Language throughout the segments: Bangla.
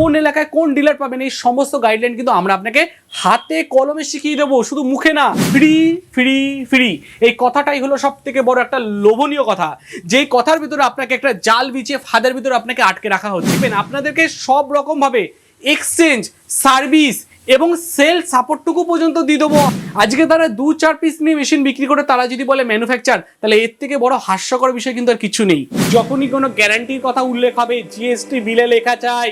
কোন এলাকায় কোন ডিলার পাবেন, এই সমস্ত গাইডলাইন কিন্তু আমরা আপনাকে হাতে কলমে শিখিয়ে দেবো। শুধু মুখে না, ফ্রি ফ্রি ফ্রি। এই কথাটাই হলো সব থেকে বড় একটা লোভনীয় কথা। যেই কথার ভিতরে আপনাকে একটা জাল বিছিয়ে ফাঁদের ভিতরে আপনাকে আটকে রাখা হচ্ছে। আপনাদেরকে সব রকম ভাবে এক্সচেঞ্জ সার্ভিস এবং সেল সাপোর্টটুকু পর্যন্ত দিয়ে দেবো। আজকে তারা দু চার পিস নিয়ে মেশিন বিক্রি করে, তারা যদি বলে ম্যানুফ্যাকচার তাহলে এর থেকে বড় হাস্যকর বিষয় কিন্তু আর কিছু নেই। যখনই কোনো গ্যারান্টির কথা উল্লেখ হবে জিএসটি বিলে লেখা চাই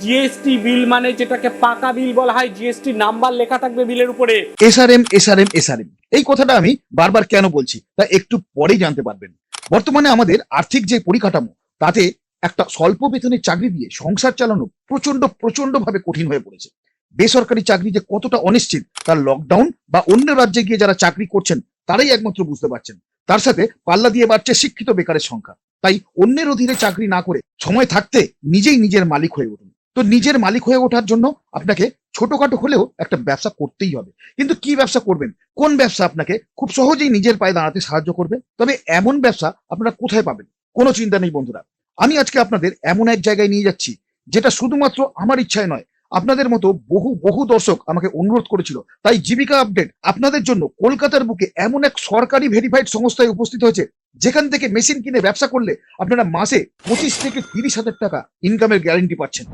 জিএসটি বিল মানে যেটাকে পাকা বিল বলা হয় জিএসটি নাম্বার লেখা থাকবে বিলের উপরে। এসআরএম এসআরএম এসআরএম এই কথাটা আমি বারবার কেন বলছি? তা একটু পরেই জানতে পারবেন। বর্তমানে আমাদের আর্থিক যে পরিকাঠামো, তাতে একটা স্বল্প বেতনের চাকরি দিয়ে সংসার চালানো প্রচণ্ড প্রচণ্ড ভাবে কঠিন হয়ে পড়েছে। বেসরকারি চাকরি যে কতটা অনিশ্চিত, তার লকডাউন বা অন্য রাজ্যে গিয়ে যারা চাকরি করছেন, তারাই একমাত্র বুঝতে পারছেন। তার সাথে পাল্লা দিয়ে বাড়ছে শিক্ষিত বেকারের সংখ্যা। তাই অন্যের অধীনে চাকরি না করে সময় থাকতে নিজেই নিজের মালিক হয়ে উঠুন। তো নিজের মালিক হয়ে ওঠার জন্য আপনাকে ছোটখাটো হলেও একটা ব্যবসা করতেই হবে। কিন্তু কি ব্যবসা করবেন? কোন ব্যবসা আপনাকে খুব সহজেই নিজের পায়ে দাঁড়াতে সাহায্য করবে? তবে এমন ব্যবসা আপনারা কোথায় পাবেন? কোনো চিন্তা নেই বন্ধুরা। আমি আজকে আপনাদের এমন এক জায়গায় নিয়ে যাচ্ছি, যেটা শুধুমাত্র আমার ইচ্ছায় নয়, আপনাদের মতো বহু বহু দর্শক আমাকে অনুরোধ করেছিল। তাই জীবিকা আপডেট আপনাদের জন্য কলকাতার বুকে এমন এক সরকারি ভেরিফাইড সংস্থায় উপস্থিত হয়েছে যেখান থেকে মেশিন কিনে ব্যবসা করলে আপনারা মাসে পঁচিশ থেকে তিরিশ হাজার টাকা ইনকামের গ্যারান্টি পাচ্ছেন।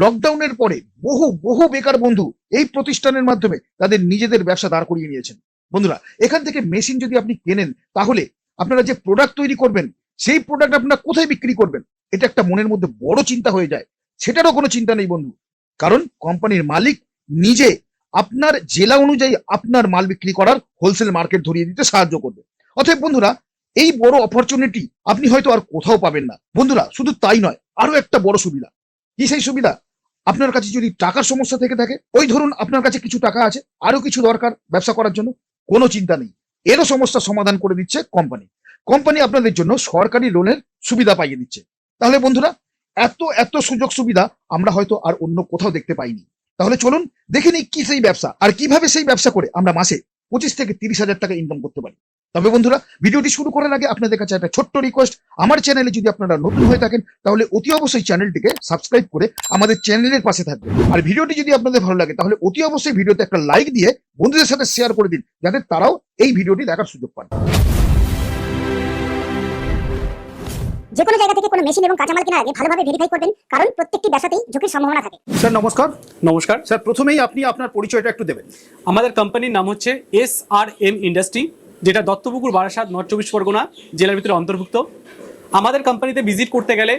লকডাউনের পরে বহু বহু বেকার বন্ধু এই প্রতিষ্ঠানের মাধ্যমে তাদের নিজেদের ব্যবসা দাঁড় করিয়ে নিয়েছেন। বন্ধুরা, এখান থেকে মেশিন যদি আপনি কেনেন, তাহলে আপনারা যে প্রোডাক্ট তৈরি করবেন, সেই প্রোডাক্ট আপনারা কোথায় বিক্রি করবেন, এটা একটা মনের মধ্যে বড় চিন্তা হয়ে যায়। সেটারও কোনো চিন্তা নেই বন্ধু। কারণ কোম্পানির মালিক নিজে আপনার জেলা অনুযায়ী আপনার মাল বিক্রি করার হোলসেল মার্কেট ধরিয়ে দিতে সাহায্য করবে। অতএব বন্ধুরা এই বড় অপরচুনিটি আপনি হয়তো আর কোথাও পাবেন না। বন্ধুরা, শুধু তাই নয়, আরও একটা বড় সুবিধা। কি সেই সুবিধা? আপনার কাছে যদি টাকার সমস্যা থেকে থাকে, ওই ধরুন আপনার কাছে কিছু টাকা আছে, আরও কিছু দরকার ব্যবসা করার জন্য, কোনো চিন্তা নেই। এরও সমস্যা সমাধান করে দিচ্ছে কোম্পানি কোম্পানি আপনাদের জন্য সরকারি লোনের সুবিধা পাইয়ে দিচ্ছে। তাহলে বন্ধুরা, এত এত সুযোগ সুবিধা আমরা হয়তো আর অন্য কোথাও দেখতে পাইনি। তাহলে চলুন, দেখে নিই কি সেই ব্যবসা, আর কীভাবে সেই ব্যবসা করে আমরা মাসে পঁচিশ থেকে তিরিশ হাজার টাকা ইনকাম করতে পারি। তবে বন্ধুরা ভিডিওটি শুরু করার আগে আপনাদের কাছে একটা ছোট্ট রিকোয়েস্ট আমার চ্যানেলে যদি আপনারা নতুন হয়ে থাকেন তাহলে অতি অবশ্যই চ্যানেলটিকে সাবস্ক্রাইব করে আমাদের চ্যানেলের পাশে থাকবেন। আর ভিডিওটি যদি আপনাদের ভালো লাগে তাহলে অতি অবশ্যই ভিডিওতে একটা লাইক দিয়ে বন্ধুদের সাথে শেয়ার করে দিন যাতে তারাও এই ভিডিওটি দেখার সুযোগ পান যে কোনো জায়গা থেকে কোনো মেশিন এবং কাঁচামাল কেনার আগে ভালোভাবে ভেরিফাই করবেন কারণ প্রত্যেকটি ব্যবসাতেই ঝুঁকির সম্ভাবনা থাকে। স্যার নমস্কার। নমস্কার। স্যার প্রথমেই আপনি আপনার পরিচয়টা একটু দেবেন। আমাদের কোম্পানির নাম হচ্ছে এস আর এম ইন্ডাস্ট্রি যেটা দত্তপুকুর, বারাসাত, নর্থ চব্বিশ পরগনা জেলার ভিতরে অন্তর্ভুক্ত। আমাদের কোম্পানিতে ভিজিট করতে গেলে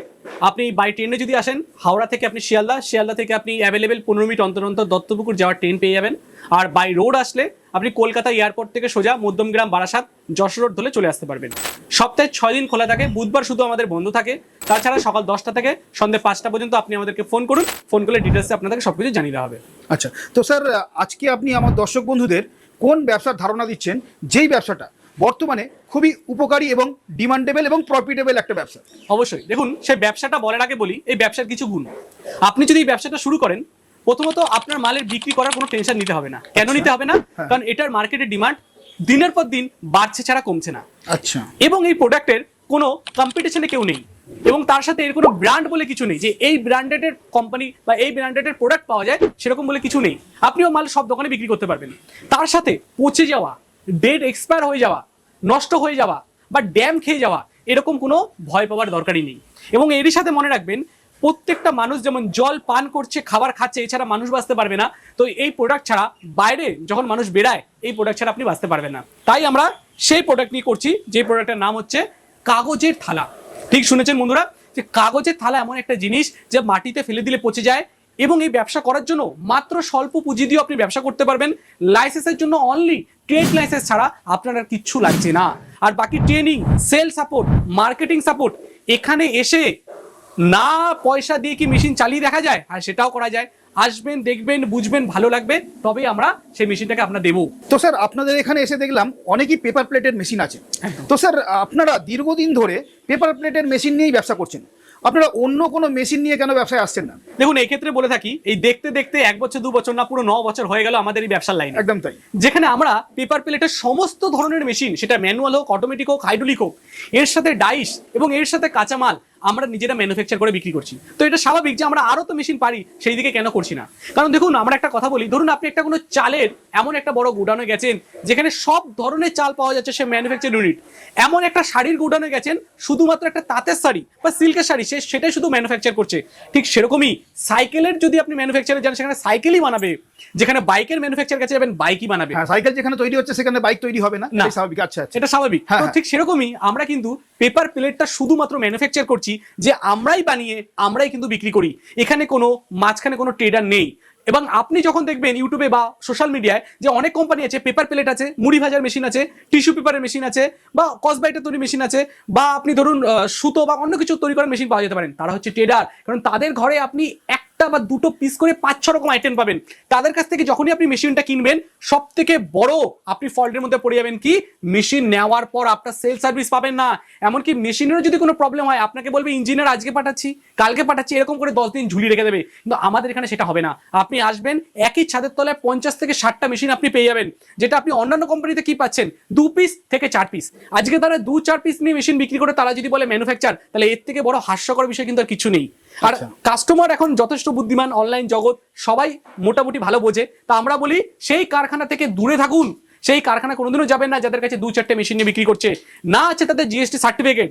আপনি বাই ট্রেনে যদি আসেন, হাওড়া থেকে আপনি শিয়ালদা শিয়ালদা থেকে আপনি অ্যাভেলেবেল পনেরো মিনিট অন্তর অন্তর দত্তপুকুর যাওয়ার ট্রেন পেয়ে যাবেন। আর বাই রোড আসলে আপনি কলকাতা এয়ারপোর্ট থেকে সোজা মধ্যমগ্রাম, বারাসাত, যশোর রোড ধরে চলে আসতে পারবেন। সপ্তাহে ছয় দিন খোলা থাকে, বুধবার শুধু আমাদের বন্ধ থাকে। তাছাড়া সকাল দশটা থেকে সন্ধ্যে পাঁচটা পর্যন্ত আপনি আমাদেরকে ফোন করুন। ফোন করলে ডিটেলসে আপনাদেরকে সব কিছু জানিয়ে দেওয়া হবে। আচ্ছা তো স্যার আজকে আপনি আমার দর্শক বন্ধুদের কোন ব্যবসার ধারণা দিচ্ছেন যেই ব্যবসাটা বর্তমানে খুবই উপকারী এবং ডিমান্ডেবল এবং প্রফিটেবল একটা ব্যবসা। অবশ্যই। দেখুন সেই ব্যবসাটা বলার আগে বলি এই ব্যবসার কিছু গুণ। আপনি যদি এই ব্যবসাটা শুরু করেন প্রথমত আপনার মালের বিক্রি করার কোনো টেনশন নিতে হবে না। কেন নিতে হবে না? হ্যাঁ। কারণ এটার মার্কেটের ডিমান্ড দিনের পর দিন বাড়ছে ছাড়া কমছে না। আচ্ছা। এবং এই প্রোডাক্টের কোনো কম্পিটিশনে কেউ নেই। এবং তার সাথে এর কোনো ব্র্যান্ড বলে কিছু নেই। যে এই ব্র্যান্ডেডের কোম্পানি বা এই ব্র্যান্ডেডের প্রোডাক্ট পাওয়া যায়, সেরকম বলে কিছু নেই। আপনিও মাল সব দোকানে বিক্রি করতে পারবেন। তার সাথে পচে যাওয়া ডেট এক্সপায়ার হয়ে যাওয়া, নষ্ট হয়ে যাওয়া বা ড্যাম খেয়ে যাওয়া, এরকম কোনো ভয় পাওয়ার দরকারই নেই। এবং এরই সাথে মনে রাখবেন, প্রত্যেকটা মানুষ যেমন জল, পান করছে, খাবার খাচ্ছে, এছাড়া মানুষ বাঁচতে পারবে না। তো এই প্রোডাক্ট ছাড়া বাইরে যখন মানুষ বেড়ায়, এই প্রোডাক্ট ছাড়া আপনি বাঁচতে পারবেন না। তাই আমরা সেই প্রোডাক্ট নিয়ে করছি, যে প্রোডাক্টের নাম হচ্ছে কাগজের থালা। ঠিক শুনেছেন বন্ধুরা? যে কাগজের থালা এমন একটা জিনিস যে মাটিতে ফেলে দিলে পচে যায় এবং এই ব্যবসা করার জন্য মাত্র স্বল্প পুঁজি দিয়ে আপনি ব্যবসা করতে পারবেন। লাইসেন্সের জন্য অনলি ট্রেড লাইসেন্স ছাড়া আপনার আর কিচ্ছু লাগছে না। আর বাকি training sale support marketing support এখানে এসে না পয়সা দিয়ে কি মেশিন চালিয়ে দেখা যায়? আর সেটাও করা যায়। আসবেন দেখবেন বুঝবেন ভালো লাগবে তবেই আমরা সেই মেশিনটাকে আপনার দেবো। তো স্যার আপনাদের এখানে এসে দেখলাম অনেকই পেপার প্লেটের মেশিন আছে। তো স্যার আপনারা দীর্ঘদিন ধরে পেপার প্লেটের মেশিন নিয়েই ব্যবসা করছেন। আপনারা অন্য কোনো মেশিন নিয়ে কেন ব্যবসায় আসছেন না? দেখুন এই ক্ষেত্রে বলে থাকি এই দেখতে দেখতে এক বছর দু বছর না পুরো ন বছর হয়ে গেল আমাদের এই ব্যবসার লাইন একদম তাই। যেখানে আমরা পেপার প্লেটের সমস্ত ধরনের মেশিন সেটা ম্যানুয়াল হোক অটোমেটিক হোক হাইড্রোলিক হোক এর সাথে ডাইস এবং এর সাথে কাঁচামাল আমরা নিজেরা ম্যানুফ্যাকচার করে বিক্রি করছি। তো এটা স্বাভাবিক যে আমরা আরও তো মেশিন পারি, সেই দিকে কেন করছি না? কারণ দেখুন, আমরা একটা কথা বলি, ধরুন আপনি একটা কোনো চালের এমন একটা বড় গোডাউনে গেছেন, যেখানে সব ধরনের চাল পাওয়া যাচ্ছে সে ম্যানুফ্যাকচার ইউনিট এমন একটা শাড়ির গোডাউনে গেছেন, শুধুমাত্র একটা তাঁতের শাড়ি বা সিল্কের শাড়ি, সে সেটাই শুধু ম্যানুফ্যাকচার করছে। ঠিক সেরকমই সাইকেলের যদি আপনি ম্যানুফ্যাকচারে যান, সেখানে সাইকেলই বানাবে। যেখানে বাইকের ম্যানুফ্যাকচার কাছে যাবেন বাইকই বানাবে। হ্যাঁ সাইকেল যেখানে তৈরি হচ্ছে সেখানে বাইক তৈরি হবে না না। স্বাভাবিক আচ্ছা আচ্ছা। এটা স্বাভাবিক। হ্যাঁ, তো হ্যাঁ। ঠিক সেরকমই আমরা কিন্তু পেপার প্লেটটা শুধুমাত্র ম্যানুফ্যাকচার করছি যে আমরাই বানিয়ে আমরাই কিন্তু বিক্রি করি। এখানে কোনো মাঝখানে কোনো ট্রেডার নেই। এবং আপনি যখন দেখবেন ইউটিউবে বা সোশ্যাল মিডিয়ায় যে অনেক কোম্পানি আছে পেপার প্লেট আছে মুড়ি ভাজার মেশিন আছে টিস্যু পেপারের মেশিন আছে বা কসবাইটের তৈরি মেশিন আছে বা আপনি ধরুন সুতো বা অন্য কিছু তৈরি করার মেশিন পাওয়া যেতে পারেন তারা হচ্ছে ট্রেডার কারণ তাদের ঘরে আপনি একটা বা দুটো পিস করে পাঁচ ছ রকম আইটেম পাবেন। তাদের কাছ থেকে যখনই আপনি মেশিনটা কিনবেন সব থেকে বড় আপনি ফল্টের মধ্যে পড়ে যাবেন কি? মেশিন নেওয়ার পর আপনার সেল সার্ভিস পাবেন না। এমনকি মেশিনেরও যদি কোনো প্রবলেম হয়, আপনাকে বলবে, ইঞ্জিনিয়ার, আজকে পাঠাচ্ছি, কালকে পাঠাচ্ছি। এরকম করে দশ দিন ঝুলিয়ে রেখে দেবে। কিন্তু আমাদের এখানে সেটা হবে না। আপনি আসবেন, একই ছাদের তলায় পঞ্চাশ থেকে ষাটটা মেশিন আপনি পেয়ে যাবেন, যেটা আপনি অন্যান্য কোম্পানিতে কি পাচ্ছেন? দু পিস থেকে চার পিস আজকে তারা দু চার পিস নিয়ে মেশিন বিক্রি করে, তারা যদি বলে ম্যানুফ্যাকচার তাহলে এর থেকে বড় হাস্যকর বিষয় কিন্তু আর কিছু নেই। আর আচ্ছা। কাস্টমার এখন যথেষ্ট বুদ্ধিমান অনলাইন জগৎ সবাই মোটামুটি ভালো বোঝে। তা আমরা বলি সেই কারখানা থেকে দূরে থাকুন। সেই কারখানা কোনোদিনও যাবেন না যাদের কাছে দু চারটে মেশিন নিয়ে বিক্রি করছে। না আছে তাদের জিএসটি সার্টিফিকেট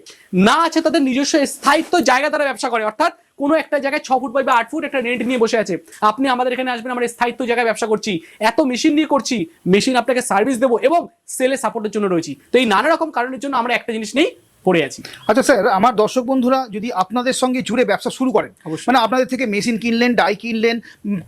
না আছে তাদের নিজস্ব স্থায়িত্ব জায়গা তারা ব্যবসা করে। অর্থাৎ কোনো একটা জায়গায় ছ ফুট বাই বা আট ফুট একটা রেন্ট নিয়ে বসে আছে। আপনি আমাদের এখানে আসবেন আমরা স্থায়িত্ব জায়গায় ব্যবসা করছি। এত মেশিন নিয়ে করছি মেশিন আপনাকে সার্ভিস দেবো এবং সেলে সাপোর্টের জন্য রয়েছি। তো এই নানা রকম কারণের জন্য আমরা একটা জিনিস নিয়েই পড়ে আছি আচ্ছা স্যার আমার দর্শক বন্ধুরা যদি আপনাদের সঙ্গে জুড়ে ব্যবসা শুরু করেন। মানে আপনাদের থেকে মেশিন কিনলেন ডাই কিনলেন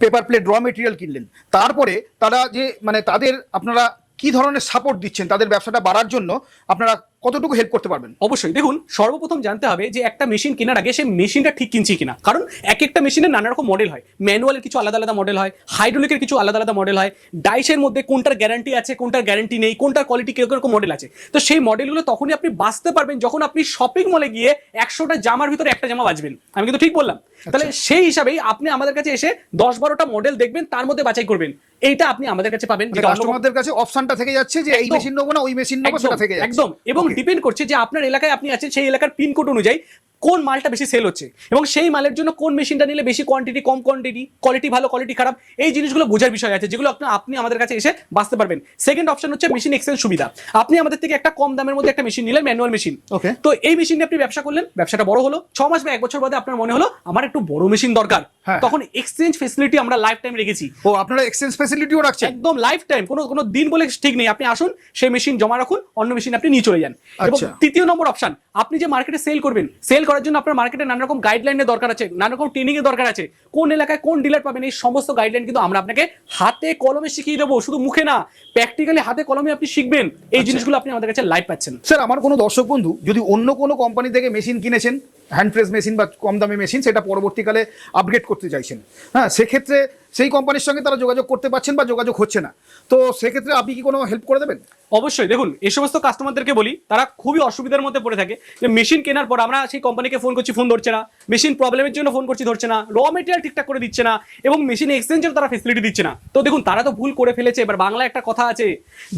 পেপার প্লেট র মেটেরিয়াল কিনলেন তারপরে তারা যে মানে তাদের আপনারা কি ধরনের সাপোর্ট দিচ্ছেন তাদের ব্যবসাটা বাড়ার জন্য আপনারা কতটুকু হেল্প করতে পারবেন? অবশ্যই। দেখুন সর্বপ্রথম জানতে হবে যে একটা মেশিন কেনার আগে সেই মেশিনটা ঠিক কিনছি কিনা। কারণ এক একটা মেশিনের নানা রকম মডেল হয়। ম্যানুয়ালের কিছু আলাদা আলাদা মডেল হয় হাইড্রোলিকের কিছু আলাদা আলাদা মডেল হয় ডাইসের মধ্যে কোনটার গ্যারান্টি আছে কোনটার গ্যারান্টি নেই কোনটার কোয়ালিটি কীরকম রকম মডেল আছে। তো সেই মডেলগুলো তখনই আপনি বাঁচতে পারবেন যখন আপনি শপিং মলে গিয়ে একশোটা জামার ভিতরে একটা জামা বাঁচবেন। আমি কিন্তু ঠিক বললাম। তাহলে সেই হিসাবেই আপনি আমাদের কাছে এসে দশ বারোটা মডেল দেখবেন তার মধ্যে বাছাই করবেন। এইটা আপনি আমাদের কাছে পাবেন। কাস্টমারদের কাছে অপশনটা থেকে যাচ্ছে যে এই। মেশিন নেব না ওই মেশিন নেব সেটা থেকে একদম। এবং. ডিপেন্ড করছে যে আপনার এলাকায় আপনি আছেন সেই এলাকার পিনকোড অনুযায়ী কোন মালটা বেশি সেল হচ্ছে? এবং সেই মালের জন্য কোন মেশিনটা নিলে বেশি কোয়ান্টিটি কম কোয়ান্টিটি কোয়ালিটি ভালো কোয়ালিটি খারাপ? এই জিনিসগুলো বোঝার বিষয় আছে যেগুলো আপনি আপনি আমাদের কাছে এসে বাঁচতে পারবেন। সেকেন্ড অপশন হচ্ছে মেশিন এক্সচেঞ্জ সুবিধা। আপনি আমাদের থেকে একটা কম দামের মধ্যে একটা মেশিন নিলেন ম্যানুয়াল মেশিন Okay. তো এই মেশিন নিয়ে আপনি ব্যবসা করলেন ব্যবসাটা বড় হলো। ছ মাস বা এক বছর বাদে আপনার মনে হলো আমার একটু বড় মেশিন দরকার। হ্যাঁ। তখন এক্সচেঞ্জ ফেসিলিটি আমরা লাইফ টাইম রেখেছি। ও আপনারা এক্সচেঞ্জ ফেসিলিটিও রাখছেন? একদম লাইফ টাইম কোনো কোনো দিন বলে ঠিক নেই। আপনি আসুন সেই মেশিন জমা রাখুন অন্য মেশিন আপনি নিয়ে চলে যান। এবং আচ্ছা। তৃতীয় নম্বর অপশন আপনি যে মার্কেটে সেল করবেন সেল করার জন্য আপনার মার্কেটে নানা রকম গাইডলাইনের দরকার আছে নানা রকম ট্রেনিং এর দরকার আছে। কোন এলাকায় কোন ডিলার পাবেন এই সমস্ত গাইডলাইন কিন্তু আমরা আপনাকে হাতে কলমে শিখিয়ে দেবো শুধু মুখে না প্র্যাকটিক্যালি হাতে কলমে আপনি শিখবেন এই জিনিসগুলো আপনি আমাদের কাছে লাইভ পাচ্ছেন। স্যার আমার কোনো দর্শক বন্ধু যদি অন্য কোনো কোম্পানি থেকে মেশিন কিনেছেন হ্যান্ড প্রেস মেশিন বা কম দামি মেশিন সেটা পরবর্তীকালে আপগ্রেড করতে চাইছেন। হ্যাঁ সেক্ষেত্রে সেই কোম্পানির সঙ্গে তারা যোগাযোগ করতে পারছেন বা যোগাযোগ হচ্ছে না। তো সেক্ষেত্রে আপনি কি কোনো হেল্প করে দেবেন? অবশ্যই। দেখুন এই সমস্ত কাস্টমারদেরকে বলি, তারা খুবই অসুবিধার মধ্যে পড়ে থাকে। যে মেশিন কেনার পর আমরা সেই কোম্পানিকে ফোন করছি ফোন ধরছে না। মেশিন প্রবলেমের জন্য ফোন করছি, ধরছে না। র মেটেরিয়াল ঠিকঠাক করে দিচ্ছে না এবং মেশিন এক্সচেঞ্জের তারা ফেসিলিটি দিচ্ছে না। তো দেখুন, তারা তো ভুল করে ফেলেছে। এবার বাংলা একটা কথা আছে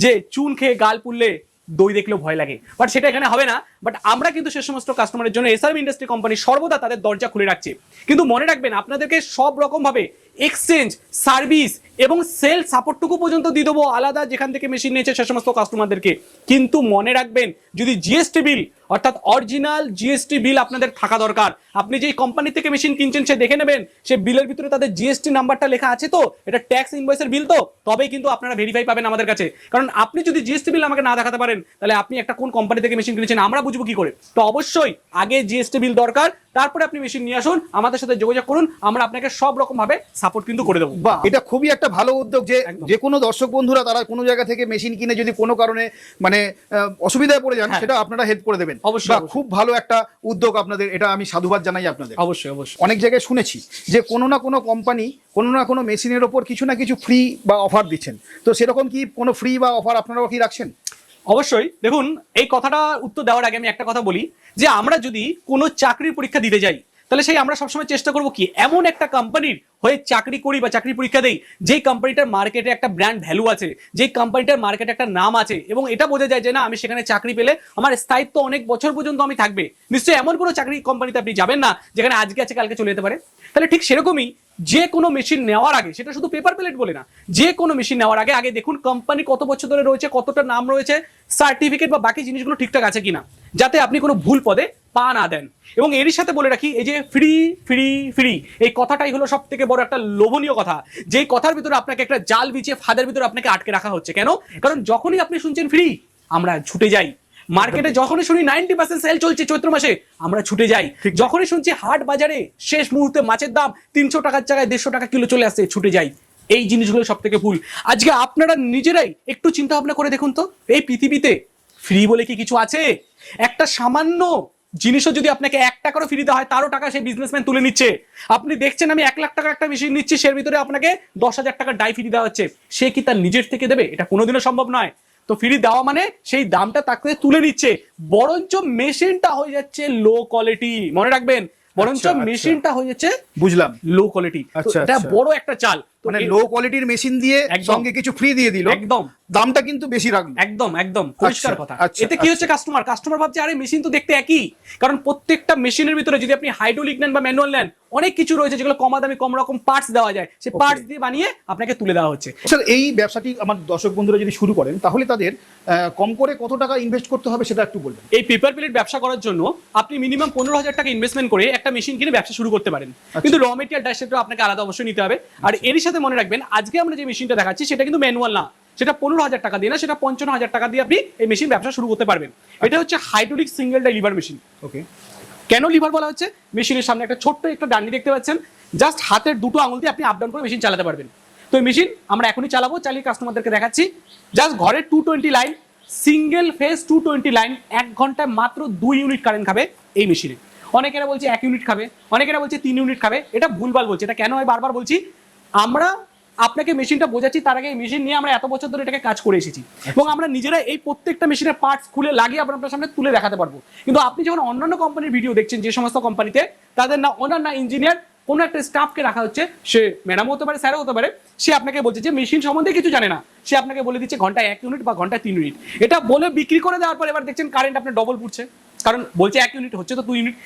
যে, চুন খেয়ে গাল পুড়লে দই দেখলেও ভয় লাগে। বাট সেটা এখানে হবে না। বাট আমরা কিন্তু সে সমস্ত কাস্টমারের জন্য এসআরবি ইন্ডাস্ট্রি কোম্পানি সর্বদা তাদের দরজা খুলে রাখছে। কিন্তু মনে রাখবেন, আপনাদেরকে সব রকম ভাবে এক্সচেঞ্জ, সার্ভিস এবং সেল সাপোর্টটুকু পর্যন্ত দিয়ে দেবো আলাদা, যেখান থেকে মেশিন নিয়েছে সে সমস্ত কাস্টমারদেরকে কিন্তু মনে রাখবেন, যদি জিএসটি বিল অর্থাৎ অরিজিনাল জিএসটি বিল আপনাদের থাকা দরকার, আপনি যেই কোম্পানি থেকে মেশিন কিনছেন, সে দেখে নেবেন, সে বিলের ভিতরে তাদের জিএসটি নাম্বারটা লেখা আছে তো, এটা ট্যাক্স ইনভয়েসের বিল তো, তবেই কিন্তু আপনারা ভেরিফাই পাবেন আমাদের কাছে। কারণ আপনি যদি জিএসটি বিল আমাকে না দেখাতে পারেন, তাহলে আপনি একটা কোন কোম্পানি থেকে মেশিন কিনেছেন, আমরা বুঝব কি করে? তো অবশ্যই আগে জিএসটি বিল দরকার, তারপরে আপনি মেশিন নিয়ে আসুন, আমাদের সাথে যোগাযোগ করুন, আমরা আপনাকে সব রকম ভাবে সাপোর্ট কিন্তু করে দেবো। বা এটা খুবই একটা ভালো উদ্যোগ যে যে কোনো দর্শক বন্ধুরা তারা কোনো জায়গা থেকে মেশিন কিনে যদি কোনো কারণে মানে অসুবিধায় পড়ে যান হ্যাঁ। সেটা আপনারা হেল্প করে দেবেন। অবশ্যই। খুব ভালো একটা উদ্যোগ আপনাদের এটা আমি সাধুবাদ জানাই আপনাদের। অবশ্যই অবশ্যই। অনেক জায়গায় শুনেছি যে কোনো না কোনো কোম্পানি কোনো না কোনো মেশিনের ওপর কিছু না কিছু ফ্রি বা অফার দিচ্ছেন। তো সেরকম কি কোনো ফ্রি বা অফার আপনারাও কি রাখছেন? অবশ্যই। দেখুন এই কথাটা উত্তর দেওয়ার আগে আমি একটা কথা বলি যে আমরা যদি কোনো চাকরির পরীক্ষা দিতে যাই তাহলে সেই আমরা সবসময় চেষ্টা করব কি এমন একটা কোম্পানির হয়ে চাকরি করি বা চাকরি পরীক্ষা দেই, যেই কোম্পানিটার মার্কেটে একটা ব্র্যান্ড ভ্যালু আছে, যেই কোম্পানিটার মার্কেটে একটা নাম আছে, এবং এটা বোঝা যায় যে না, আমি সেখানে চাকরি পেলে আমার স্থায়িত্ব অনেক বছর পর্যন্ত আমি থাকবে। নিশ্চয়ই এমন কোনো চাকরি কোম্পানিতে আপনি যাবেন না, যেখানে আজকে আছে, কালকে চলে যেতে পারে। তাহলে ঠিক সেরকমই যে কোনো মেশিন নেওয়ার আগে, সেটা শুধু পেপার প্লেট বলে না, যে কোনো মেশিন নেওয়ার আগে আগে দেখুন কোম্পানি কত বছর ধরে রয়েছে, কতটা নাম রয়েছে সার্টিফিকেট বা বাকি জিনিসগুলো ঠিকঠাক আছে কিনা, যাতে আপনি কোনো ভুল পদে পা না দেন। এবং এরই সাথে বলে রাখি, এই যে ফ্রি ফ্রি ফ্রি এই কথাটাই হলো সব থেকে বড় একটা লোভনীয় কথা। যেই কথার ভিতরে আপনাকে একটা জাল বিছিয়ে ফাঁদের ভিতরে আপনাকে আটকে রাখা হচ্ছে। কেন? কারণ যখনই আপনি শুনছেন ফ্রি আমরা ছুটে যাই। মার্কেটে যখনই শুনি নাইনটি পার্সেন্ট সেল চলছে চৈত্র মাসে আমরা ছুটে যাই। যখনই শুনছি হাট বাজারে শেষ মুহূর্তে মাছের দাম তিনশো টাকার জায়গায় দেড়শো টাকা কিলো চলে আসছে ছুটে যাই। এই জিনিসগুলো সব থেকে ভুল। আজকে আপনারা নিজেরাই একটু চিন্তা ভাবনা করে দেখুন তো। এই পৃথিবীতে ফ্রি বলে কি কিছু আছে? একটা সামান্য জিনিসও যদি আপনাকে এক টাকারও ফ্রি দেওয়া হয় তারও টাকা সেই বিজনেসম্যান তুলে নিচ্ছে। আপনি দেখছেন আমি এক লাখ টাকা একটা মেশিন নিচ্ছি সের ভিতরে আপনাকে দশ হাজার টাকার ডাই ফ্রি দেওয়া হচ্ছে। সে কি তার নিজের থেকে দেবে? এটা কোনোদিনও সম্ভব নয়। তো ফ্রি দেওয়া মানে সেই দামটা তাকে তুলে নিচ্ছে। বরঞ্চ মেশিনটা হয়ে যাচ্ছে লো কোয়ালিটি মনে রাখবেন? বরঞ্চ আচ্ছা, আচ্ছা। মেশিনটা হয়ে যাচ্ছে বুঝলাম। লো কোয়ালিটি আচ্ছা, এটা আচ্ছা। বড় একটা চাল। মানে লো কোয়ালিটির মেশিন দিয়ে। সঙ্গে কিছু ফ্রি দিয়ে দিল। একদম। দামটা কিন্তু বেশি রাখল একদম একদম। পরিষ্কার আচ্ছা, কথা। আচ্ছা, এতে কি হচ্ছে কাস্টমার কাস্টমার ভাবছে আরে মেশিন তো দেখতে একই। কারণ প্রত্যেকটা মেশিনের ভিতরে যদি আপনি হাইড্রোলিক নেন বা ম্যানুয়াল নেন অনেক কিছু রয়েছে যেগুলো কম দামে কম রকম পার্টস দেওয়া যায়। সেই পার্টস দিয়ে বানিয়ে আপনাকে তুলে দেওয়া হচ্ছে। স্যার এই ব্যবসাটি আমার দর্শক বন্ধুরা যদি শুরু করেন তাহলে তাদের কম করে কত টাকা ইনভেস্ট করতে হবে সেটা একটু বলবেন। এই পেপার প্লেট ব্যবসা করার জন্য আপনি মিনিমাম পনেরো হাজার টাকা ইনভেস্টমেন্ট করে একটা মেশিন কিনে ব্যবসা শুরু করতে পারেন। কিন্তু র মেটেরিয়াল ডাই সেটা আপনাকে আলাদা অবশ্যই নিতে হবে। আর এরই সাথে মনে রাখবেন আজকে আমরা যে মেশিনটা দেখাচ্ছি সেটা কিন্তু ম্যানুয়াল না। সেটা পনেরো হাজার টাকা দিয়ে না সেটা পঞ্চান্ন হাজার টাকা দিয়ে আপনি এই মেশিন ব্যবসা শুরু করতে পারবেন। এটা হচ্ছে hydraulic single die lever machine okay কেন লিভার বলা হচ্ছে? মেশিনের সামনে একটা ছোট্ট একটা ডান্ডি দেখতে পাচ্ছেন। জাস্ট হাতের দুটো আঙুল দিয়ে আপনি আপ ডাউন করে মেশিন চালাতে পারবেন। তো এই মেশিন আমরা এখনই চালাবো চালিয়ে কাস্টমারদেরকে দেখাচ্ছি। জাস্ট ঘরে two twenty line single phase two twenty line এক ঘন্টায় মাত্র দুই ইউনিট কারেন্ট খাবে এই মেশিনে অনেকেরা বলছে এক ইউনিট খাবে অনেকেরা বলছে তিন ইউনিট খাবে। এটা ভুলভাল বলছে। এটা কেন হয় বারবার বলছি? আমরা আপনাকে মেশিনটা বোঝাচ্ছি, তার আগে এই মেশিন নিয়ে আমরা এত বছর ধরে এটাকে কাজ করে এসেছি। এবং আমরা নিজেরা এই প্রত্যেকটা মেশিনের পার্টস খুলে লাগিয়ে আপনার সামনে তুলে দেখাতে পারব। কিন্তু আপনি যখন অন্যান্য কোম্পানির ভিডিও দেখছেন, যে সমস্ত কোম্পানিতে তাদের না ওনার না ইঞ্জিনিয়ার কোনো একটা স্টাফকে রাখা হচ্ছে, সে ম্যাডামও হতে পারে স্যারও হতে পারে, সে আপনাকে বলছে যে মেশিন সম্বন্ধে কিছু জানে না। সে আপনাকে বলে দিচ্ছে ঘন্টায় এক ইউনিট বা ঘন্টায় তিন ইউনিট এটা বলে বিক্রি করে দেওয়ার পর এবার দেখছেন কারেন্ট আপনার ডবল পুড়ছে। কারণ বলছে এক ইউনিট হচ্ছে তো দুই ইউনিট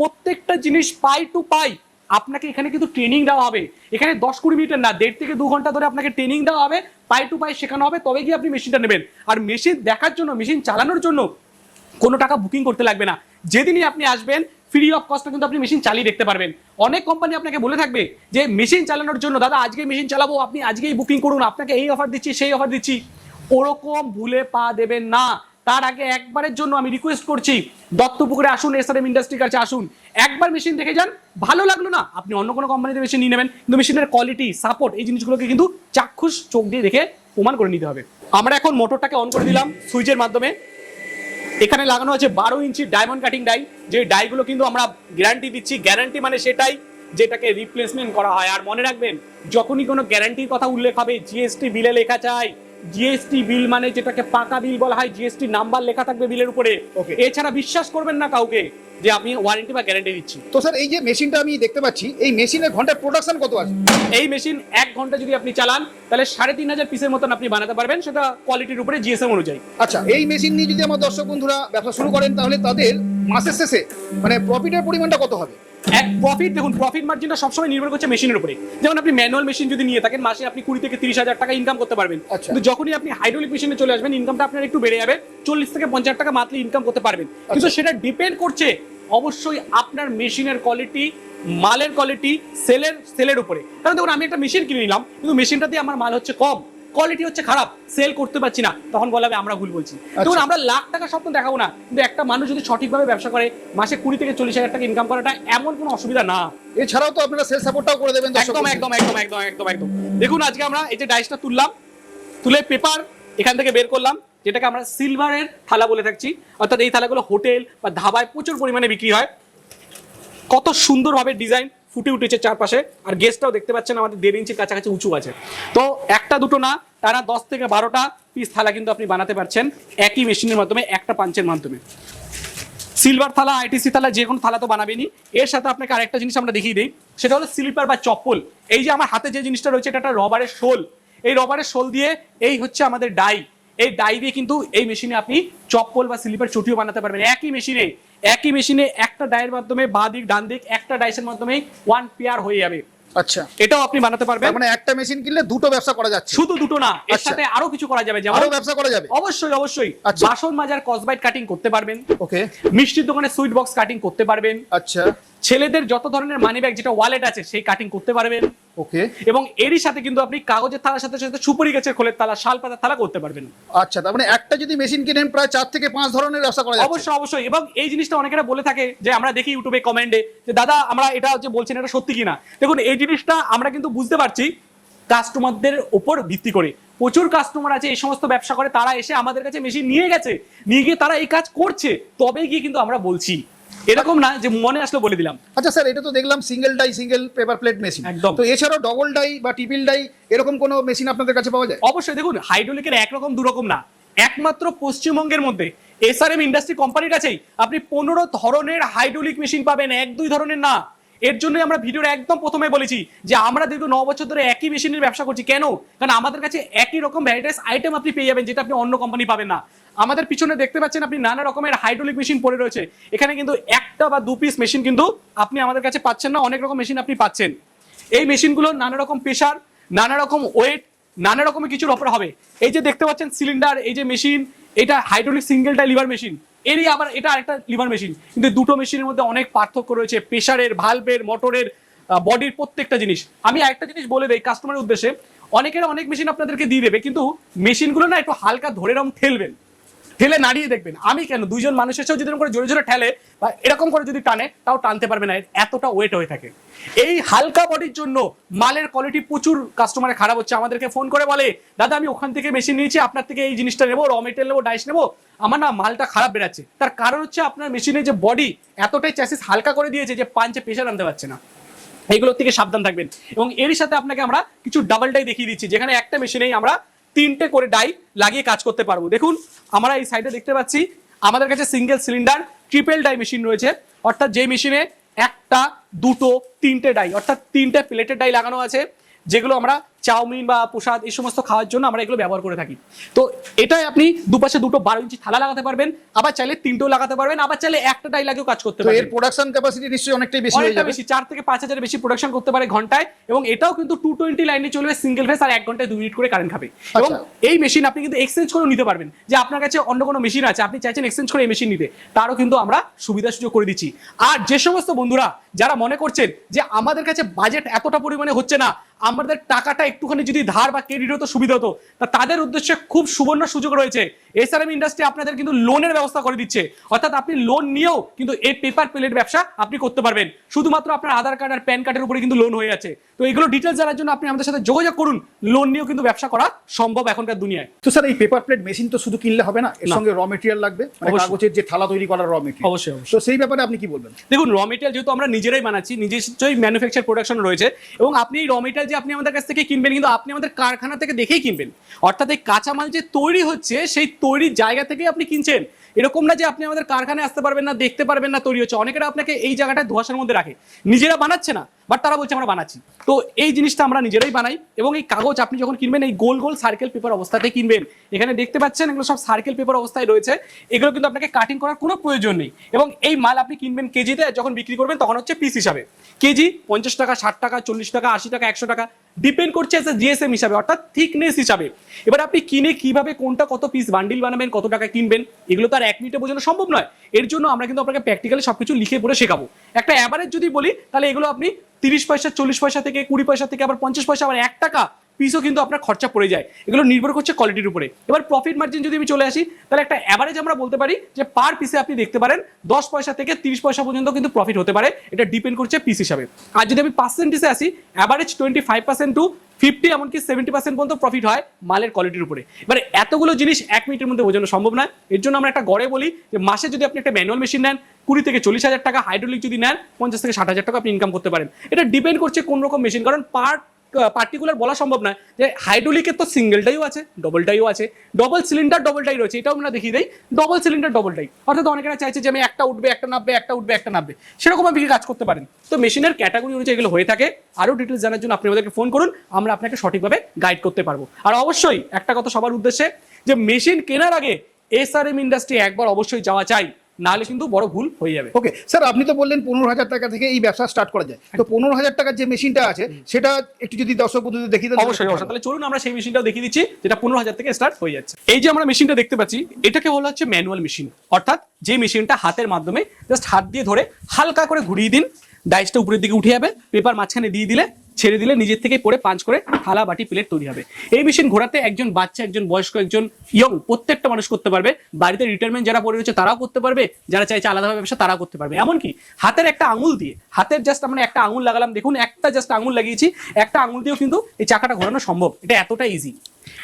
প্রত্যেকটা জিনিস পাই টু পাই আপনাকে এখানে কিন্তু ট্রেনিং দেওয়া হবে। এখানে দশ কুড়ি মিনিটের না, দেড় থেকে দু ঘণ্টা ধরে আপনাকে ট্রেনিং দেওয়া হবে পাই টু পাই শেখানো হবে, তবে গিয়ে আপনি মেশিনটা নেবেন। আর মেশিন দেখার জন্য মেশিন চালানোর জন্য কোনো টাকা বুকিং করতে লাগবে না। যেদিনই আপনি আসবেন ফ্রি অফ কস্টে কিন্তু আপনি মেশিন চালিয়ে দেখতে পারবেন। অনেক কোম্পানি আপনাকে বলে থাকবে যে মেশিন চালানোর জন্য, দাদা, আজকে মেশিন চালাবো, আপনি আজকেই বুকিং করুন, আপনাকে এই অফার দিচ্ছি, সেই অফার দিচ্ছি। ওরকম ভুলে পা দেবেন না। তার আগে একবারের জন্য আমি রিকোয়েস্ট করছি, দত্তপুকুরে আসুন এসআরএম ইন্ডাস্ট্রির কাছে আসুন। একবার মেশিন দেখে যান, ভালো লাগল না? আপনি অন্য কোনো কোম্পানিতে মেশিন নিয়ে নেবেন, কিন্তু মেশিনের কোয়ালিটি সাপোর্ট এই জিনিসগুলোকে কিন্তু চাক্ষুষ চোখ দিয়ে দেখে প্রমাণ করে নিতে হবে। আমরা এখন মোটরটাকে অন করে দিলাম সুইচের মাধ্যমে। এখানে লাগানো আছে বারো ইঞ্চি ডায়মন্ড কাটিং ডাই যে ডাইগুলো কিন্তু আমরা গ্যারান্টি দিচ্ছি। গ্যারান্টি মানে সেটাই যেটাকে রিপ্লেসমেন্ট করা হয়। আর মনে রাখবেন, যখনই কোনো গ্যারান্টির কথা উল্লেখ হবে জিএসটি বিলে লেখা চাই। জিএসটি বিল মানে যেটাকে পাকা বিল বলা হয় জিএসটি নাম্বার লেখা থাকবে বিলের উপরে. এছাড়া বিশ্বাস করবেন না কাউকে যে আমি ওয়ারেন্টি বা গ্যারান্টি দিচ্ছি। তো স্যার এই যে মেশিনটা আমি দেখতে পাচ্ছি এই মেশিনের ঘন্টায় প্রোডাকশন কত আছে? এই মেশিন এক ঘণ্টা যদি আপনি চালান তাহলে সাড়ে তিন হাজার পিসের মতন আপনি বানাতে পারবেন সেটা কোয়ালিটির উপরে জিএসএম অনুযায়ী। আচ্ছা এই মেশিন নিয়ে যদি আমার দর্শক বন্ধুরা ব্যবসা শুরু করেন তাহলে তাদের মাসের শেষে মানে প্রফিটের পরিমাণটা কত হবে? এক প্রফিট দেখুন প্রফিট মার্জিনটা সবসময় নির্ভর করছে মেশিনের উপরে। যেমন আপনি ম্যানুয়াল মেশিন যদি নিয়ে থাকেন মাসে আপনি কুড়ি থেকে তিরিশ হাজার টাকা ইনকাম করতে পারবেন। আচ্ছা। কিন্তু যখনই আপনি হাইড্রোলিক মেশিনে চলে আসবেন ইনকামটা আপনার একটু বেড়ে যাবে চল্লিশ থেকে পঞ্চাশ টাকা মাত্রই ইনকাম করতে পারবেন। কিন্তু সেটা ডিপেন্ড করছে অবশ্যই আপনার মেশিনের কোয়ালিটি মালের কোয়ালিটি সেলের সেলের উপরে। কারণ দেখুন আমি একটা মেশিন কিনে নিলাম কিন্তু মেশিনটা দিয়ে আমার মাল হচ্ছে কম। কোয়ালিটি হচ্ছে খারাপ সেল করতে পারছি না। তখন বলা হবে আমরা ভুল বলছি। দেখুন আমরা লাখ টাকা স্বপ্ন দেখাবো না কিন্তু একটা মানুষ যদি সঠিকভাবে ব্যবসা করে মাসে কুড়ি থেকে চল্লিশ হাজার টাকা ইনকাম করাটা এমন কোনো অসুবিধা না। এছাড়াও তো আপনারা সেল সাপোর্টটাও করে দেবেন একদম একদম একদম একদম একদম একদম। দেখুন আজকে আমরা এই যে ডাইসটা তুললাম তুলে পেপার এখান থেকে বের করলাম যেটাকে আমরা সিলভারের থালা বলে থাকছি। অর্থাৎ এই থালাগুলো হোটেল বা ধাবায় প্রচুর পরিমাণে বিক্রি হয়। কত সুন্দরভাবে ডিজাইন ফুটে উঠেছে চারপাশে, আর গেস্টটাও দেখতে পাচ্ছেন আমাদের দেড় ইঞ্চির কাছাকাছি উঁচু আছে। তো একটা দুটো না তারা দশ থেকে বারোটা পিস থালা কিন্তু আপনি বানাতে পারছেন একই মেশিনের মাধ্যমে, একটা পাঞ্চের মাধ্যমে। সিলভার থালা আইটিসি থালা, যে কোনো থালা তো বানাবেনি এর সাথে আপনাকে আরেকটা জিনিস আমরা দেখিয়ে দিই, সেটা হলো স্লিপার বা চপ্পল। এই যে আমার হাতে যে জিনিসটা রয়েছে, এটা একটা রবারের শোল। এই রবারের শোল দিয়ে এই হচ্ছে আমাদের ডাই এই ডাই দিয়ে কিন্তু এই মেশিনে আপনি চপ্পল বা স্লিপার চটিও বানাতে পারবেন। একই মেশিনে একই মেশিনে একটা ডাইয়ের মাধ্যমে বাঁ দিক ডান দিক একটা ডাইসের মাধ্যমে ওয়ান পেয়ার হয়ে যাবে। আচ্ছা। এটাও আপনি বানাতে পারবেন। মানে একটা মেশিন কিনলে দুটো ব্যবসা করা যাচ্ছে। শুধু দুটো না এর আচ্ছা। সাথে আরও কিছু করা যাবে যেমন আরও ব্যবসা করা যাবে। অবশ্যই অবশ্যই। আচ্ছা। বাসন মাজার কসবাইট কাটিং করতে পারবেন। ওকে। মিষ্টির দোকানে সুইট বক্স কাটিং করতে পারবেন। আচ্ছা। ছেলেদের যত ধরনের মানি ব্যাগ যেটা ওয়ালেট আছে সেই কাটিং করতে পারবেন। ওকে এবং এরই সাথে কিন্তু আপনি কাগজের থালার সাথে সাথে সুপারি গাছের খোলের থালা শাল পাতার থালা করতে পারবেন। আচ্ছা তার মানে একটা যদি মেশিন কিনেন প্রায় চার থেকে পাঁচ ধরনের ব্যবসা করা অবশ্যই অবশ্যই। এবং এই জিনিসটা অনেকেরা বলে থাকে যে আমরা দেখি ইউটিউবে কমেন্টে যে দাদা আমরা এটা যে বলছেন এটা সত্যি কিনা? দেখুন এই জিনিসটা আমরা কিন্তু বুঝতে পারছি কাস্টমারদের উপর ভিত্তি করে। প্রচুর কাস্টমার আছে এই সমস্ত ব্যবসা করে তারা এসে আমাদের কাছে মেশিন নিয়ে গেছে। নিয়ে গিয়ে তারা এই কাজ করছে। তবে গিয়ে কিন্তু আমরা বলছি। এরকম না যে মনে আসলে বলে দিলাম। আচ্ছা স্যার এটা তো দেখলাম single die single paper plate machine একদম। তো এছাড়াও ডবল ডাই বা ট্রিপল ডাই এরকম কোনো মেশিন আপনাদের কাছে পাওয়া যায়? অবশ্যই দেখুন হাইড্রোলিকের একরকম দুরকম না। একমাত্র পশ্চিমবঙ্গের মধ্যে এসআরএম ইন্ডাস্ট্রি কোম্পানির কাছেই আপনি পনেরো ধরনের হাইড্রোলিক মেশিন পাবেন এক দুই ধরনের না। এর জন্যই আমরা ভিডিওর একদম প্রথমে বলেছি যে আমরা দীর্ঘ ন বছর ধরে একই মেশিনের ব্যবসা করছি। কেন? কারণ আমাদের কাছে একই রকম ভ্যারাইটাইস আইটেম আপনি পেয়ে যাবেন যেটা আপনি অন্য কোম্পানি পাবেন না। আমাদের পিছনে দেখতে পাচ্ছেন আপনি নানা রকমের হাইড্রোলিক মেশিন পড়ে রয়েছে। এখানে কিন্তু একটা বা দু পিস মেশিন কিন্তু আপনি আমাদের কাছে পাচ্ছেন না, অনেক রকম মেশিন আপনি পাচ্ছেন। এই মেশিনগুলো নানা রকম প্রেশার নানা রকম ওয়েট নানা রকমের কিছুর অফার হবে। এই যে দেখতে পাচ্ছেন সিলিন্ডার এই যে মেশিন এটা হাইড্রোলিক সিঙ্গেলটা লিভার মেশিন এরই আবার এটা আরেকটা লিভার মেশিন কিন্তু দুটো মেশিনের মধ্যে অনেক পার্থক্য রয়েছে প্রেশারের ভালভের মোটরের বডির প্রত্যেকটা জিনিস। আমি একটা জিনিস বলে দিই কাস্টমারের উদ্দেশ্যে। অনেকের অনেক মেশিন আপনাদেরকে দিয়ে দেবে, কিন্তু মেশিনগুলো না একটু হালকা ধরে এরকম ঠেলবেন। ঠেলে নাড়িয়ে দেখবেন। আমি কেন? দুইজন মানুষের এসেও যদি করে জোরে জোরে ঠেলে বা এরকম করে যদি টানে, তাও টানতে পারবে না। এতটা ওয়েট হয়ে থাকে। এই হালকা বডির জন্য মালের কোয়ালিটি প্রচুর কাস্টমারের খারাপ হচ্ছে। আমাদেরকে ফোন করে বলে, দাদা, আমি ওখান থেকে মেশিন নিয়েছি, আপনার থেকে এই জিনিসটা নেব র মেটেরিয়াল নেব ডাইস নেব। আমার না মালটা খারাপ বেরাচ্ছে তার কারণ হচ্ছে আপনার মেশিনের যে বডি এতটাই চ্যাসিস হালকা করে দিয়েছে যে পাঞ্চে প্রেশার আনতে পারছে না। এইগুলোর থেকে সাবধান থাকবেন। এবং এরই সাথে আপনাকে আমরা কিছু ডাবল ডাই দেখিয়ে দিচ্ছি, যেখানে একটা মেশিনেই আমরা তিনটে করে ডাই লাগিয়ে কাজ করতে পারব। দেখুন, আমরা এই সাইডে দেখতে পাচ্ছি, আমাদের কাছে single cylinder triple die machine রয়েছে। অর্থাৎ যে মেশিনে একটা, দুটো, তিনটে ডাই অর্থাৎ তিনটে প্লেটের ডাই লাগানো আছে, যেগুলো আমরা চাউমিন বা প্রসাদ এই সমস্ত খাওয়ার জন্য আমরা এগুলো ব্যবহার করে থাকি। তো এটাই আপনি দুপাশে দুটো বারো ইঞ্চি থালা লাগাতে পারবেন আবার চাইলে তিনটেও লাগাতে পারবেন আবার চাইলে একটা ডাই লাগিয়েও কাজ করতে এর পারবেন। প্রোডাকশন ক্যাপাসিটি নিশ্চয়ই অনেকটাই বেশি হয়ে অনেকটা যাবে। বেশি চার থেকে পাঁচ হাজার বেশি প্রোডাকশন করতে পারে ঘন্টায় এবং এটাও কিন্তু টু টোয়েন্টি লাইনে চলবে সিঙ্গেল ফেস আর এক ঘন্টায় দুই মিনিট করে কারেন্ট খাবে। এবং আচ্ছা। এই মেশিন আপনি কিন্তু এক্সচেঞ্জ করেও নিতে পারবেন। যে আপনার কাছে অন্য কোনো মেশিন আছে আপনি চাইছেন এক্সচেঞ্জ করে এই মেশিন নিতে তারও কিন্তু আমরা সুবিধা সুযোগ করে দিচ্ছি। আর যে সমস্ত বন্ধুরা যারা মনে করছেন যে আমাদের কাছে বাজেট এতটা পরিমাণে হচ্ছে না আমাদের টাকাটা একটুখানি যদি ধার বা ক্রেডিট হতো সুবিধা হতো। তা তাদের উদ্দেশ্যে খুব সুবর্ণ সুযোগ রয়েছে। এসআরএম ইন্ডাস্ট্রি আপনাদের কিন্তু লোনের ব্যবস্থা করে দিচ্ছে। অর্থাৎ আপনি লোন নিয়েও কিন্তু এই পেপার প্লেট ব্যবসা আপনি করতে পারবেন। শুধুমাত্র আপনার আধার কার্ড আর প্যান কার্ডের উপরে কিন্তু লোন হয়ে যাচ্ছে। তো এগুলো ডিটেলস জানার জন্য আপনি আমাদের সাথে যোগাযোগ করুন। লোন নিয়েও কিন্তু ব্যবসা করা সম্ভব এখনকার দুনিয়ায়। তো স্যার এই পেপার প্লেট মেশিন তো শুধু কিনলে হবে না এর সঙ্গে র মেটেরিয়াল লাগবে। মানে কাগজের যে থালা তৈরি করার র মেটেরিয়াল অবশ্যই অবশ্যই। তো সেই ব্যাপারে আপনি কি বলবেন? দেখুন র মেটেরিয়াল যেহেতু আমরা নিজেরাই বানাচ্ছি নিজস্বই ম্যানুফ্যাকচার প্রোডাকশন রয়েছে। এবং আপনি এই র মেটেরিয়াল যে আপনি আমাদের কাছ থেকে কিনবেন কিন্তু আপনি আমাদের কারখানা থেকে দেখেই কিনবেন। অর্থাৎ এই কাঁচামাল যে তৈরি হচ্ছে, সেই তৈরির জায়গা থেকে আপনি কিনছেন। এরকম না যে আপনি আমাদের কারখানায় আসতে পারবেন না, দেখতে পারবেন না তৈরি হচ্ছে। অনেকেরা আপনাকে এই জায়গাটা ধোয়াশার মধ্যে রাখে। নিজেরা বানাচ্ছে না, বাট তারা বলছে, আমরা বানাচ্ছি। তো এই জিনিসটা আমরা নিজেরাই বানাই এবং এই কাগজ আপনি যখন কিনবেন, এই গোল গোল সার্কেল পেপার অবস্থাতে কিনবেন। এখানে দেখতে পাচ্ছেন, এগুলো সব সার্কেল পেপার অবস্থায় রয়েছে। এগুলো কিন্তু আপনাকে কাটিং করার কোনো প্রয়োজন নেই। এবং এই মাল আপনি কিনবেন কেজিতে, যখন বিক্রি করবেন, তখন হচ্ছে পিস হিসাবে। কেজি পঞ্চাশ টাকা, ষাট টাকা, চল্লিশ টাকা, আশি টাকা, একশো টাকা। ডিপেন্ড করছে এস জিএসএম হিসাবে, অর্থাৎ থিকনেস হিসাবে। এবার আপনি কিনে কীভাবে, কোনটা কত পিস বান্ডিল বানাবেন, কত টাকা কিনবেন, এগুলো তো আর এক মিনিটে বোঝানো সম্ভব নয়। এর জন্য আমরা কিন্তু আপনাকে প্র্যাকটিক্যালি সবকিছু লিখে পড়ে শেখাবো। একটা অ্যাভারেজ যদি বলি, তাহলে এগুলো আপনি তিরিশ পয়সা, চল্লিশ পয়সা থেকে, কুড়ি পয়সা থেকে, আবার পঞ্চাশ পয়সা, আবার এক টাকা পিসও কিন্তু আপনার খরচা পড়ে যায়। এগুলো নির্ভর করছে কোয়ালিটির উপরে। এবার প্রফিট মার্জিন যদি আমি চলে আসি, তাহলে একটা অ্যাভারেজ আমরা বলতে পারি যে পার পিসে আপনি দেখতে পারেন, দশ পয়সা থেকে তিরিশ পয়সা পর্যন্ত কিন্তু প্রফিট হতে পারে। এটা ডিপেন্ড করছে পিস হিসাবে। আর যদি আমি পার্সেন্টেজে আসি average twenty five percent to fifty এমনকি সেভেন্টি পার্সেন্ট পর্যন্ত প্রফিট হয় মালের কোয়ালিটির উপরে। এবার এতগুলো জিনিস এক মিনিটের মধ্যে বোঝানো সম্ভব না এর জন্য আমরা একটা গড়ে বলি যে মাসে যদি আপনি একটা ম্যানুয়াল মেশিন নেন, কুড়ি থেকে চল্লিশ হাজার টাকা হাইড্রোলিক যদি নেন, পঞ্চাশ থেকে ষাট হাজার টাকা আপনি ইনকাম করতে পারেন। এটা ডিপেন্ড করছে কোন রকম মেশিন কারণ পার পার্টিকুলার বলা সম্ভব নয় যে হাইড্রোলিকের তো সিঙ্গেল ডাইও আছে ডবল ডাইও আছে ডবল সিলিন্ডার ডবল ডাই রয়েছে, এটাও আমরা দেখিয়ে দেই ডবল সিলিন্ডার ডবল ডাই অর্থাৎ অনেকেরা চাইছে যে আমি একটা উঠবে, একটা নামবে, একটা উঠবে, একটা নামবে। সেরকম আপনি কাজ করতে পারেন? তো মেশিনের ক্যাটাগরি অনুযায়ী এগুলো হয়ে থাকে। আরও ডিটেলস জানার জন্য আপনি আমাদেরকে ফোন করুন, আমরা আপনাকে সঠিকভাবে গাইড করতে পারব। আর অবশ্যই একটা কথা সবার উদ্দেশ্যে, যে মেশিন কেনার আগে এসআরএম ইন্ডাস্ট্রি একবার অবশ্যই যাওয়া চাই। নাহলে কিন্তু বড় ভুল হয়ে যাবে। ওকে স্যার আপনি তো বললেন পনেরো হাজার টাকা থেকে এই ব্যবসা স্টার্ট করা যায়। তো পনেরো হাজার টাকার যে মেশিনটা আছে সেটা একটু যদি দর্শক বন্ধুদের দেখিয়ে দেন অবশ্যই অবশ্যই। তাহলে চলুন আমরা সেই মেশিনটাও দেখিয়ে দিচ্ছি যেটা পনেরো হাজার থেকে স্টার্ট হয়ে যাচ্ছে। এই যে আমরা মেশিনটা দেখতে পাচ্ছি এটাকে বলা হচ্ছে ম্যানুয়াল মেশিন অর্থাৎ যে মেশিনটা হাতের মাধ্যমে জাস্ট হাত দিয়ে ধরে হালকা করে ঘুরিয়ে দিন। ডাইসটা উপরের দিকে উঠে যাবে পেপার মাঝখানে দিয়ে দিলে ছেড়ে দিলে নিজের থেকে পড়ে পাঁচ করে থালা, বাটি, প্লেট তৈরি হবে। এই মেশিন ঘোরাতে একজন বাচ্চা, একজন বয়স্ক, একজন ইয়ং প্রত্যেকটা মানুষ করতে পারবে। বাড়িতে রিটায়ারমেন্ট যারা পড়ে রয়েছে, তারাও করতে পারবে। যারা চাইছে আলাদাভাবে ব্যবসা, তারাও করতে পারবে। এমনকি হাতের একটা আঙুল দিয়ে, হাতের জাস্ট আমরা একটা আঙুল লাগালাম, দেখুন, একটা জাস্ট আঙুল লাগিয়েছি, একটা আঙুল দিয়েও কিন্তু এই চাকাটা ঘোরানো সম্ভব। এটা এতটা ইজি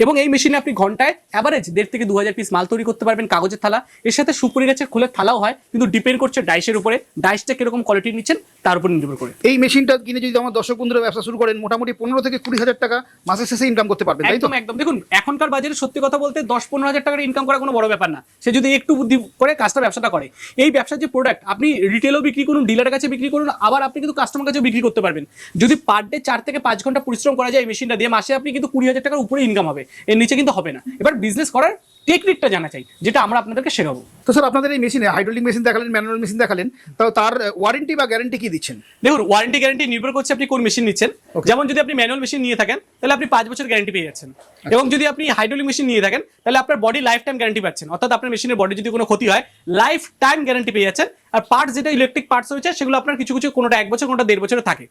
এবং এই মেশিনে আপনি ঘন্টায় অ্যাভারেজ দেড় থেকে দু হাজার পিস মাল তৈরি করতে পারবেন কাগজের থালা। এর সাথে সুপুরি গাছের খোলের থালাও হয় কিন্তু ডিপেন্ড করছে ডাইসের উপরে। ডাইসটা কীরকম কোয়ালিটি নিচ্ছেন তার উপর নির্ভর করে। এই মেশিনটা কিনে যদি আমার দর্শক বন্ধুরা ব্যবসা শুরু করেন মোটামুটি পনেরো থেকে কুড়ি হাজার টাকা মাসের শেষে ইনকাম করতে পারবেন তাই তো? একদম একদম। দেখুন এখনকার বাজারে সত্যি কথা বলতে দশ পনেরো হাজার টাকার ইনকাম করা কোনো বড় ব্যাপার না। সে যদি একটু বুদ্ধি করে কাজটা ব্যবসাটা করে। এই ব্যবসার যে প্রোডাক্ট আপনি রিটেলও বিক্রি করুন ডিলারের কাছে বিক্রি করুন আবার আপনি কিন্তু কাস্টমার কাছে বিক্রি করতে পারবেন। যদি পার ডে চার থেকে পাঁচ ঘণ্টা পরিশ্রম করা যায় এই মেশিনটা দিয়ে মাসে আপনি কিন্তু কুড়ি হাজার টাকার উপরে ইনকাম হবে। এর নিচে কিন্তু হবে না। এবার বিজনেস করার টেকনিকটা জানা চাই যেটা আমরা আপনাদেরকে শেখাবো। তো স্যার আপনাদের এই মেশিনে হাইড্রোলিক মেশিন দেখালেন ম্যানুয়াল মেশিন দেখালেন তো তার ওয়ারেন্টি বা গ্যারান্টি কি দিচ্ছেন? দেখুন ওয়ারেন্টি গ্যারান্টি নির্ভর করছে আপনি কোন মেশিন নিচ্ছেন। যেমন যদি আপনি ম্যানুয়াল মেশিন নিয়ে থাকেন তাহলে আপনি পাঁচ বছর গ্যারান্টি পেয়ে যাচ্ছেন। এবং যদি আপনি হাইড্রোলিক মেশিন নিয়ে থাকেন তাহলে আপনার বডি লাইফ টাইম গ্যারান্টি পাচ্ছেন। অর্থাৎ আপনার মেশিনের বডি যদি কোনো ক্ষতি হয় লাইফ টাইম গ্যারান্টি পেয়ে যাচ্ছেন। আর পার্টস যেটা ইলেকট্রিক পার্টস রয়েছে সেগুলো আপনার কিছু কিছু কোনোটা এক বছর কোনোটা দেড় বছরে থাকে।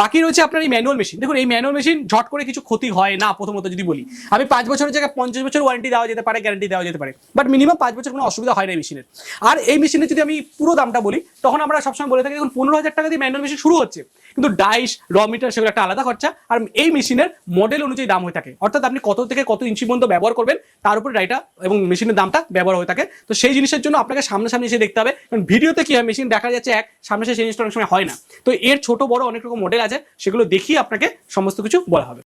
বাকি রয়েছে আপনার এই ম্যানুয়াল মেশিন দেখুন এই ম্যানুয়াল মেশিন ঝট করে কিছু ক্ষতি হয় না প্রথমত যদি বলি। আমি পাঁচ বছরের জায়গায় পঞ্চাশ বছর ওয়ারেন্টি দেওয়া যেতে পারে গ্যারান্টি দেওয়া যেতে পারে। বাট মিনিমাম পাঁচ বছর কোনো অসুবিধা হয় না এই মেশিনের আর এই মেশিনে যদি আমি পুরো দামটা বলি, তখন আমরা সবসময় বলে থাকি, দেখুন, পনেরো হাজার টাকা দিয়ে ম্যানুয়াল মেশিন শুরু হচ্ছে। কিন্তু ডাইস র মিটার সেগুলো একটা আলাদা খরচা। আর এই মেশিনের মডেল অনুযায়ী দাম হয়ে থাকে। অর্থাৎ আপনি কত থেকে কত ইঞ্চি পর্যন্ত ব্যবহার করবেন, তার উপর ডাইটা এবং মেশিনের দামটা ব্যবহার হয়ে থাকে। তো সেই জিনিসের জন্য আপনাকে সামনাসামনি এসে দেখতে হবে। কারণ ভিডিওতে কি হয় মেশিন দেখা যাচ্ছে এক সামনে সেই জিনিসটা অনেক সময় হয় না। তো এর ছোট বড় অনেক রকম মডেল আছে, সেগুলো দেখিয়ে আপনাকে সমস্ত কিছু বলা হবে।